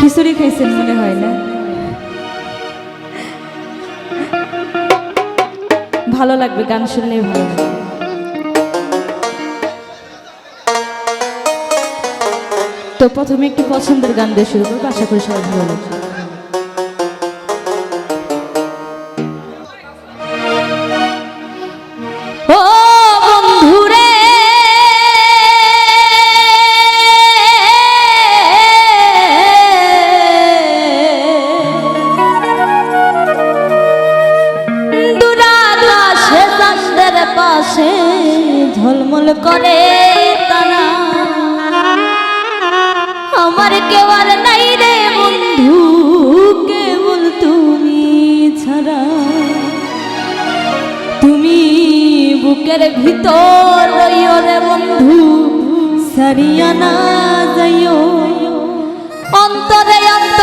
খিচুড়ি খাইছেন মনে হয় না? ভালো লাগবে গান শুনলে ভালো লাগবে। তো প্রথমে একটু পছন্দের গান দিয়ে শুরু করব, আশা করি সবাই ভালো লাগবে। আমার কেউ নাই রে বন্ধু, কেবল তুমি ছাড়া। তুমি বুকের ভিতর রইও রে বন্ধু, সারিয়া না যাইও। অন্তরে অন্ত